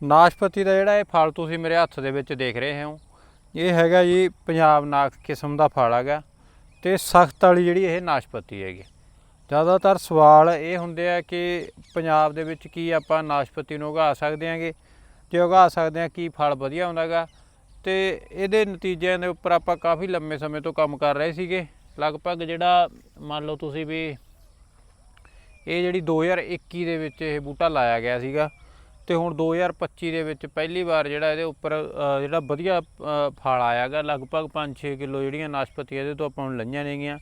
ਨਾਸ਼ਪਤੀ ਦਾ ਜਿਹੜਾ ਇਹ ਫਲ ਤੁਸੀਂ ਮੇਰੇ ਹੱਥ ਦੇ ਵਿੱਚ ਦੇਖ ਰਹੇ ਹੋ, ਇਹ ਹੈਗਾ ਜੀ ਪੰਜਾਬ ਨਾਕ ਕਿਸਮ ਦਾ ਫਲ ਹੈਗਾ ਤੇ ਸਖਤ ਵਾਲੀ ਜਿਹੜੀ ਇਹ ਨਾਸ਼ਪਤੀ ਹੈਗੀ। ਜ਼ਿਆਦਾਤਰ ਸਵਾਲ ਇਹ ਹੁੰਦੇ ਆ ਕਿ ਪੰਜਾਬ ਦੇ ਵਿੱਚ ਕੀ ਆਪਾਂ ਨਾਸ਼ਪਤੀ ਨੂੰ ਉਗਾ ਸਕਦੇ ਹਾਂਗੇ, ਜੇ ਉਗਾ ਸਕਦੇ ਆ ਕੀ ਫਲ ਵਧੀਆ ਹੁੰਦਾਗਾ, ਤੇ ਇਹਦੇ ਨਤੀਜਿਆਂ ਦੇ ਉੱਪਰ ਆਪਾਂ ਕਾਫੀ ਲੰਮੇ ਸਮੇਂ ਤੋਂ ਕੰਮ ਕਰ ਰਹੇ ਸੀਗੇ। ਲਗਭਗ ਜਿਹੜਾ ਮੰਨ ਲਓ ਤੁਸੀਂ ਵੀ ਇਹ ਜਿਹੜੀ 2021 ਦੇ ਵਿੱਚ ਇਹ ਬੂਟਾ ਲਾਇਆ ਗਿਆ ਸੀਗਾ ਤੇ ਹੁਣ 2025 ਦੇ ਵਿੱਚ ਪਹਿਲੀ ਵਾਰ ਜਿਹੜਾ ਇਹਦੇ ਉੱਪਰ ਜਿਹੜਾ ਵਧੀਆ ਅ, ਫਲ ਆਇਆਗਾ ਲਗਭਗ 5-6 ਕਿਲੋ ਜਿਹੜੀਆਂ ਨਾਸ਼ਪਤੀ ਇਹਦੇ ਤੋਂ ਆਪਾਂ ਨੂੰ ਲਈਆਂ ਨੇਗੀਆਂ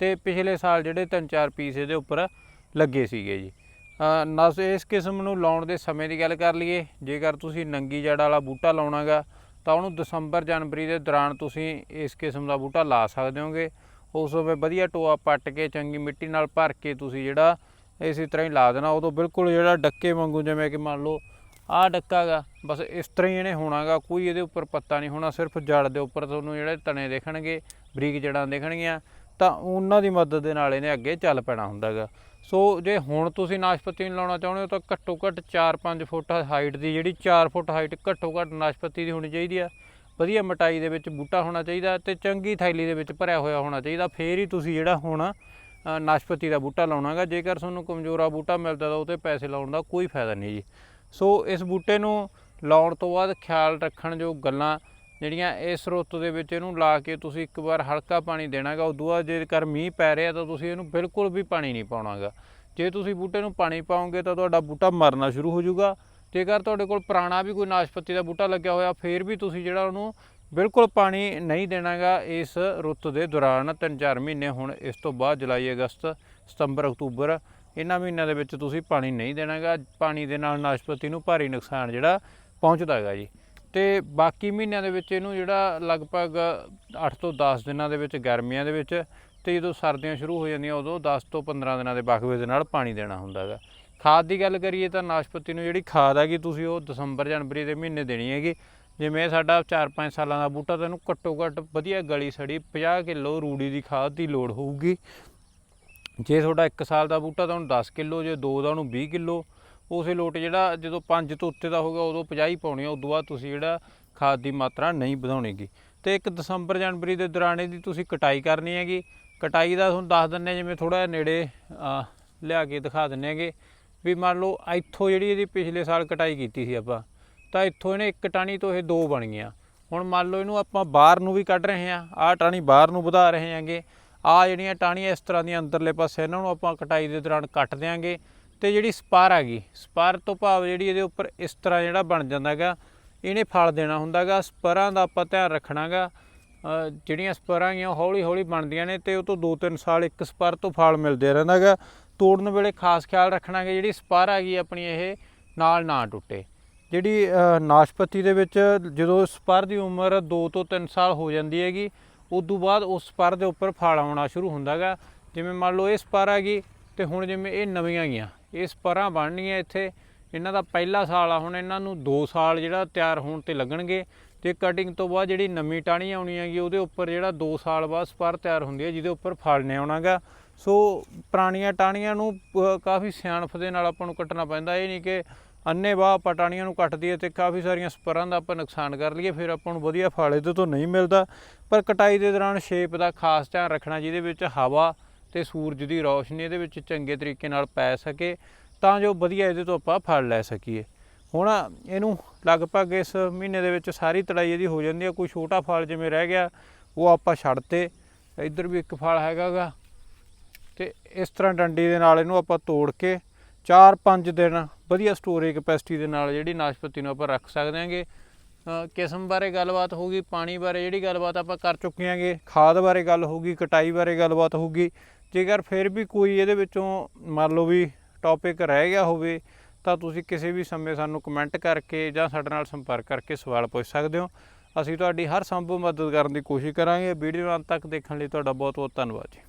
ਤੇ ਪਿਛਲੇ ਸਾਲ ਜਿਹੜੇ 3-4 ਪੀਸ ਇਹਦੇ ਉੱਪਰ ਲੱਗੇ ਸੀਗੇ ਜੀ। ਅ, ਨਸ ਇਸ ਕਿਸਮ ਨੂੰ ਲਾਉਣ ਦੇ ਸਮੇਂ ਦੀ ਗੱਲ ਕਰ ਲਈਏ। ਜੇਕਰ ਤੁਸੀਂ ਨੰਗੀ ਜੜ ਵਾਲਾ ਬੂਟਾ ਲਾਉਣਾਗਾ ਤਾਂ ਉਹਨੂੰ ਦਸੰਬਰ ਜਨਵਰੀ ਦੇ ਦੌਰਾਨ ਤੁਸੀਂ ਇਸ ਕਿਸਮ ਦਾ ਬੂਟਾ ਲਾ ਸਕਦੇ ਹੋਗੇ। ਉਸ ਸਮੇਂ ਵਧੀਆ ਟੋਆ ਪੱਟ ਕੇ ਚੰਗੀ ਮਿੱਟੀ ਨਾਲ ਭਰ ਕੇ ਤੁਸੀਂ ਜਿਹੜਾ ਇਸੇ ਤਰ੍ਹਾਂ ਹੀ ਲਾ ਦੇਣਾ। ਉਦੋਂ ਬਿਲਕੁਲ ਜਿਹੜਾ ਡੱਕੇ ਵਾਂਗੂ ਜਿਵੇਂ ਕਿ ਮੰਨ ਲਓ ਆਹ ਡੱਕਾ ਗਾ। ਬਸ ਇਸ ਤਰ੍ਹਾਂ ਹੀ ਇਹਨੇ ਹੋਣਾਗਾ ਕੋਈ ਇਹਦੇ ਉੱਪਰ ਪੱਤਾ ਨਹੀਂ ਹੋਣਾ, ਸਿਰਫ ਜੜ ਦੇ ਉੱਪਰ ਤੁਹਾਨੂੰ ਜਿਹੜੇ ਤਣੇ ਦੇਖਣਗੇ, ਬਰੀਕ ਜੜਾਂ ਦੇਖਣਗੀਆਂ, ਤਾਂ ਉਹਨਾਂ ਦੀ ਮਦਦ ਦੇ ਨਾਲ ਇਹਨੇ ਅੱਗੇ ਚੱਲ ਪੈਣਾ ਹੁੰਦਾਗਾ ਸੋ ਜੇ ਹੁਣ ਤੁਸੀਂ ਨਾਸ਼ਪਤੀ ਨੂੰ ਲਾਉਣਾ ਚਾਹੁੰਦੇ ਹੋ ਤਾਂ ਘੱਟੋ ਘੱਟ 4-5 ਫੁੱਟ ਹਾਈਟ ਦੀ ਜਿਹੜੀ 4 ਫੁੱਟ ਹਾਈਟ ਘੱਟੋ ਘੱਟ ਨਾਸ਼ਪਤੀ ਦੀ ਹੋਣੀ ਚਾਹੀਦੀ ਆ। ਵਧੀਆ ਮਟਾਈ ਦੇ ਵਿੱਚ ਬੂਟਾ ਹੋਣਾ ਚਾਹੀਦਾ ਤੇ ਚੰਗੀ ਥੈਲੀ ਦੇ ਵਿੱਚ ਭਰਿਆ ਹੋਇਆ ਹੋਣਾ ਚਾਹੀਦਾ। ਫੇਰ ਹੀ ਤੁਸੀਂ ਜਿਹੜਾ ਹੋਣਾ ਨਾਸ਼ਪਤੀ ਦਾ ਬੂਟਾ ਲਾਉਣਾਗਾ ਜੇਕਰ ਤੁਹਾਨੂੰ ਕਮਜ਼ੋਰਾ ਬੂਟਾ ਮਿਲਦਾ ਤਾਂ ਉਹ ਪੈਸੇ ਲਾਉਣ ਦਾ ਕੋਈ ਫਾਇਦਾ ਨਹੀਂ ਜੀ। ਸੋ ਇਸ ਬੂਟੇ ਨੂੰ ਲਾਉਣ ਤੋਂ ਬਾਅਦ ਖਿਆਲ ਰੱਖਣ ਜੋ ਗੱਲਾਂ ਜਿਹੜੀਆਂ ਇਸ ਰੁੱਤ ਦੇ ਵਿੱਚ ਇਹਨੂੰ ਲਾ ਕੇ ਤੁਸੀਂ ਇੱਕ ਵਾਰ ਹਲਕਾ ਪਾਣੀ ਦੇਣਾਗਾ, ਉਦੋਂ ਬਾਅਦ ਜੇਕਰ ਮੀਂਹ ਪੈ ਰਿਹਾ ਤਾਂ ਤੁਸੀਂ ਇਹਨੂੰ ਬਿਲਕੁਲ ਵੀ ਪਾਣੀ ਨਹੀਂ ਪਾਉਣਾਗਾ। ਜੇ ਤੁਸੀਂ ਬੂਟੇ ਨੂੰ ਪਾਣੀ ਪਾਓਗੇ ਤਾਂ ਤੁਹਾਡਾ ਬੂਟਾ ਮਰਨਾ ਸ਼ੁਰੂ ਹੋ ਜਾਊਗਾ। ਜੇਕਰ ਤੁਹਾਡੇ ਕੋਲ ਪੁਰਾਣਾ ਵੀ ਕੋਈ ਨਾਸ਼ਪਤੀ ਦਾ ਬੂਟਾ ਲੱਗਿਆ ਹੋਇਆ, ਫੇਰ ਵੀ ਤੁਸੀਂ ਜਿਹੜਾ ਉਹਨੂੰ ਬਿਲਕੁਲ ਪਾਣੀ ਨਹੀਂ ਦੇਣਾਗਾ ਇਸ ਰੁੱਤ ਦੇ ਦੌਰਾਨ ਤਿੰਨ ਚਾਰ ਮਹੀਨੇ ਹੁਣ ਇਸ ਤੋਂ ਬਾਅਦ ਜੁਲਾਈ, ਅਗਸਤ, ਸਤੰਬਰ, ਅਕਤੂਬਰ ਇਹਨਾਂ ਮਹੀਨਿਆਂ ਦੇ ਵਿੱਚ ਤੁਸੀਂ ਪਾਣੀ ਨਹੀਂ ਦੇਣਾਗਾ, ਪਾਣੀ ਦੇ ਨਾਲ ਨਾਸ਼ਪਤੀ ਨੂੰ ਭਾਰੀ ਨੁਕਸਾਨ ਜਿਹੜਾ ਪਹੁੰਚਦਾ ਹੈਗਾ ਜੀ। ਤੇ ਬਾਕੀ ਮਹੀਨਿਆਂ ਦੇ ਵਿੱਚ ਇਹਨੂੰ ਜਿਹੜਾ ਲਗਭਗ 8 ਤੋਂ 10 ਦਿਨਾਂ ਦੇ ਵਿੱਚ, ਗਰਮੀਆਂ ਦੇ ਵਿੱਚ ਤੇ ਜਦੋਂ ਸਰਦੀਆਂ ਸ਼ੁਰੂ ਹੋ ਜਾਂਦੀਆਂ, ਉਦੋਂ 10 ਤੋਂ 15 ਦਿਨਾਂ ਦੇ ਵਕਫੇ ਦੇ ਨਾਲ ਪਾਣੀ ਦੇਣਾ ਹੁੰਦਾ ਹੈਗਾ ਖਾਦ ਦੀ ਗੱਲ ਕਰੀਏ ਤਾਂ ਨਾਸ਼ਪਤੀ ਨੂੰ ਜਿਹੜੀ ਖਾਦ ਹੈਗੀ, ਤੁਸੀਂ ਉਹ ਦਸੰਬਰ, ਜਨਵਰੀ ਦੇ ਮਹੀਨੇ ਦੇਣੀ ਹੈਗੀ। ਜਿਵੇਂ ਸਾਡਾ 4-5 ਸਾਲਾਂ ਦਾ ਬੂਟਾ ਤਾਂ ਇਹਨੂੰ ਘੱਟੋ ਘੱਟ ਵਧੀਆ ਗਲੀ ਸੜੀ 50 ਕਿਲੋ ਰੂੜੀ ਦੀ ਖਾਦ ਦੀ ਲੋੜ ਹੋਊਗੀ। ਜੇ ਤੁਹਾਡਾ 1 ਸਾਲ ਦਾ ਬੂਟਾ ਤਾਂ ਉਹਨੂੰ 10 ਕਿਲੋ, ਜੇ 2 ਦਾ ਉਹਨੂੰ 20 ਕਿਲੋ, ਉਸੇ ਲੋਟ ਜਿਹੜਾ ਜਦੋਂ 5 ਤੋਂ ਉੱਤੇ ਦਾ ਹੋਗਾ ਉਦੋਂ 50 ਪਾਉਣੀ ਆ, ਉਦੋਂ ਬਾਅਦ ਤੁਸੀਂ ਜਿਹੜਾ ਖਾਦ ਦੀ ਮਾਤਰਾ ਨਹੀਂ ਵਧਾਉਣੀਗੀ। ਤੇ ਇੱਕ ਦਸੰਬਰ ਜਨਵਰੀ ਦੇ ਦੌਰਾਨ ਇਹਦੀ ਤੁਸੀਂ ਕਟਾਈ ਕਰਨੀ ਹੈਗੀ। ਕਟਾਈ ਦਾ ਤੁਹਾਨੂੰ ਦੱਸ ਦਿੰਨੇ ਜਿਵੇਂ ਥੋੜਾ ਜਿਹਾ ਨੇੜੇ ਲਿਆ ਕੇ ਦਿਖਾ ਦਿੰਨੇ ਹੈਗੇ। ਵੀ ਮੰਨ ਲਓ ਇੱਥੋਂ ਜਿਹੜੀ ਇਹਦੀ ਪਿਛਲੇ ਸਾਲ ਕਟਾਈ ਕੀਤੀ ਸੀ ਆਪਾਂ, ਤਾਂ ਇੱਥੋਂ ਇਹਨੇ ਇੱਕ ਟਾਣੀ ਤੋਂ ਇਹ ਦੋ ਬਣ ਗਈਆਂ ਹੁਣ ਮੰਨ ਲਓ ਇਹਨੂੰ ਆਪਾਂ ਬਾਹਰ ਨੂੰ ਵੀ ਕੱਢ ਰਹੇ ਹਾਂ, ਆਹ ਟਾਣੀ ਬਾਹਰ ਨੂੰ ਵਧਾ ਰਹੇ ਹਾਂਗੇ। ਆ ਜਿਹੜੀਆਂ ਟਾਹਣੀਆਂ ਇਸ ਤਰ੍ਹਾਂ ਦੀਆਂ ਅੰਦਰਲੇ ਪਾਸੇ ਇਹਨਾਂ ਨੂੰ ਆਪਾਂ ਕਟਾਈ ਦੇ ਦੌਰਾਨ ਕੱਟ ਦਿਆਂਗੇ ਤੇ ਜਿਹੜੀ ਸਪਾਰ ਆ ਗਈ ਸਪਾਰ ਤੋਂ ਭਾਵ ਜਿਹੜੀ ਇਹਦੇ ਉੱਪਰ ਇਸ ਤਰ੍ਹਾਂ ਜਿਹੜਾ ਬਣ ਜਾਂਦਾ ਹੈਗਾ ਇਹਨੇ ਫਲ ਦੇਣਾ ਹੁੰਦਾਗਾ ਸਪਰਾਂ ਦਾ ਆਪਾਂ ਧਿਆਨ ਰੱਖਣਾਗਾ। ਅ, ਜਿਹੜੀਆਂ ਸਪਰਾਂ ਹੈਗੀਆਂ ਹੌਲੀ ਹੌਲੀ ਬਣਦੀਆਂ ਨੇ ਤੇ ਉਹ ਤੋਂ 2-3 ਸਾਲ ਇੱਕ ਸਪਰ ਤੋਂ ਫਲ ਮਿਲਦੇ ਰਹਿੰਦਾਗਾ। ਤੋੜਨ ਵੇਲੇ ਖਾਸ ਖਿਆਲ ਰੱਖਣਾ ਕਿ ਜਿਹੜੀ ਸਪਰ ਗਈ ਆਪਣੀ ਇਹ ਨਾਲ ਨਾ ਟੁੱਟੇ। ਜਿਹੜੀ ਨਾਸ਼ਪਤੀ ਦੇ ਵਿੱਚ ਜਦੋਂ ਸਪਰ ਦੀ ਉਮਰ 2 ਤੋਂ 3 ਸਾਲ ਹੋ ਜਾਂਦੀ ਹੈਗੀ ਉਦੋਂ ਬਾਅਦ ਉਸ ਸਪਰ ਦੇ ਉੱਪਰ ਫਲ ਆਉਣਾ ਸ਼ੁਰੂ ਹੁੰਦਾਗਾ। ਜਿਵੇਂ ਮੰਨ ਲਓ ਇਹ ਸਪਰ ਹੈਗੀ ਤੇ ਹੁਣ ਜਿਵੇਂ ਇਹ ਨਵੀਆਂ ਗੀਆਂ ਇਹ ਸਪਰਾਂ ਬਣਨੀਆਂ ਇੱਥੇ। ਇਹਨਾਂ ਦਾ ਪਹਿਲਾ ਸਾਲ ਆ, ਹੁਣ ਇਹਨਾਂ ਨੂੰ 2 ਸਾਲ ਜਿਹੜਾ ਤਿਆਰ ਹੋਣ ਤੇ ਲੱਗਣਗੇ। ਤੇ ਕਟਿੰਗ ਤੋਂ ਬਾਅਦ ਜਿਹੜੀ ਨਵੀਂ ਟਾਹਣੀ ਆਉਣੀ ਹੈਗੀ ਉਹਦੇ ਉੱਪਰ ਜਿਹੜਾ 2 ਸਾਲ ਬਾਅਦ ਸਪਰ ਤਿਆਰ ਹੁੰਦੀ ਹੈ, ਜਿਹਦੇ ਉੱਪਰ ਫਲ ਨੇ ਆਉਣਾਗਾ। ਸੋ ਪੁਰਾਣੀਆਂ ਟਾਹਣੀਆਂ ਨੂੰ ਕਾਫੀ ਸਿਆਣਫ ਦੇ ਨਾਲ ਆਪਾਂ ਨੂੰ ਕੱਟਣਾ ਪੈਂਦਾ। ਇਹ ਨਹੀਂ ਕਿ ਅੰਨੇ ਵਾਹ ਪਟਾਣੀਆਂ ਨੂੰ ਕੱਟ ਦਈਏ ਤੇ ਕਾਫੀ ਸਾਰੀਆਂ ਸਪਰਾਂ ਦਾ ਆਪਾਂ ਨੁਕਸਾਨ ਕਰ ਲਈਏ, ਫਿਰ ਆਪਾਂ ਨੂੰ ਵਧੀਆ ਫਲ ਇਹਦੇ ਤੋਂ ਨਹੀਂ ਮਿਲਦਾ। ਪਰ ਕਟਾਈ ਦੇ ਦੌਰਾਨ ਸ਼ੇਪ ਦਾ ਖਾਸ ਧਿਆਨ ਰੱਖਣਾ ਜਿਹਦੇ ਵਿੱਚ ਹਵਾ ਤੇ ਸੂਰਜ ਦੀ ਰੌਸ਼ਨੀ ਇਹਦੇ ਵਿੱਚ ਚੰਗੇ ਤਰੀਕੇ ਨਾਲ ਪੈ ਸਕੇ, ਤਾਂ ਜੋ ਵਧੀਆ ਇਹਦੇ ਤੋਂ ਆਪਾਂ ਫਲ ਲੈ ਸਕੀਏ। ਹੁਣ ਇਹਨੂੰ ਲਗਭਗ ਇਸ ਮਹੀਨੇ ਦੇ ਵਿੱਚ ਸਾਰੀ ਤੜਾਈ ਇਹਦੀ ਹੋ ਜਾਂਦੀ ਹੈ, ਕੋਈ ਛੋਟਾ ਫਲ ਜਿਵੇਂ ਰਹਿ ਗਿਆ, ਉਹ ਆਪਾਂ ਛੱਡਤੇ। ਇੱਧਰ ਵੀ ਇੱਕ ਫਲ ਹੈਗਾਗਾ। ਤੇ ਇਸ ਤਰ੍ਹਾਂ ਡੰਡੀ ਦੇ ਨਾਲ ਇਹਨੂੰ ਆਪਾਂ ਤੋੜ ਕੇ 4-5 ਦਿਨ ਵਧੀਆ ਸਟੋਰੇਜ ਕਪੈਸਿਟੀ ਦੇ ਨਾਲ ਜਿਹੜੀ ਨਾਸ਼ਪਤੀ ਨੂੰ ਆਪਾਂ ਰੱਖ ਸਕਦੇ ਹਾਂਗੇ। ਕਿਸਮ ਬਾਰੇ ਗੱਲਬਾਤ ਹੋਊਗੀ, ਪਾਣੀ ਬਾਰੇ ਜਿਹੜੀ ਗੱਲਬਾਤ ਆਪਾਂ ਕਰ ਚੁੱਕੇ ਹਾਂਗੇ, ਖਾਦ ਬਾਰੇ ਗੱਲ ਹੋਊਗੀ, ਕਟਾਈ ਬਾਰੇ ਗੱਲਬਾਤ ਹੋਊਗੀ। ਜੇਕਰ ਫਿਰ ਵੀ ਕੋਈ ਇਹਦੇ ਵਿੱਚੋਂ ਮੰਨ ਲਓ ਵੀ ਟੌਪਿਕ ਰਹਿ ਗਿਆ ਹੋਵੇ, ਤਾਂ ਤੁਸੀਂ ਕਿਸੇ ਵੀ ਸਮੇਂ ਸਾਨੂੰ ਕਮੈਂਟ ਕਰਕੇ ਜਾਂ ਸਾਡੇ ਨਾਲ ਸੰਪਰਕ ਕਰਕੇ ਸਵਾਲ ਪੁੱਛ ਸਕਦੇ ਹੋ। ਅਸੀਂ ਤੁਹਾਡੀ ਹਰ ਸੰਭਵ ਮਦਦ ਕਰਨ ਦੀ ਕੋਸ਼ਿਸ਼ ਕਰਾਂਗੇ। ਵੀਡੀਓ ਅੰਤ ਤੱਕ ਦੇਖਣ ਲਈ ਤੁਹਾਡਾ ਬਹੁਤ ਬਹੁਤ ਧੰਨਵਾਦ ਜੀ।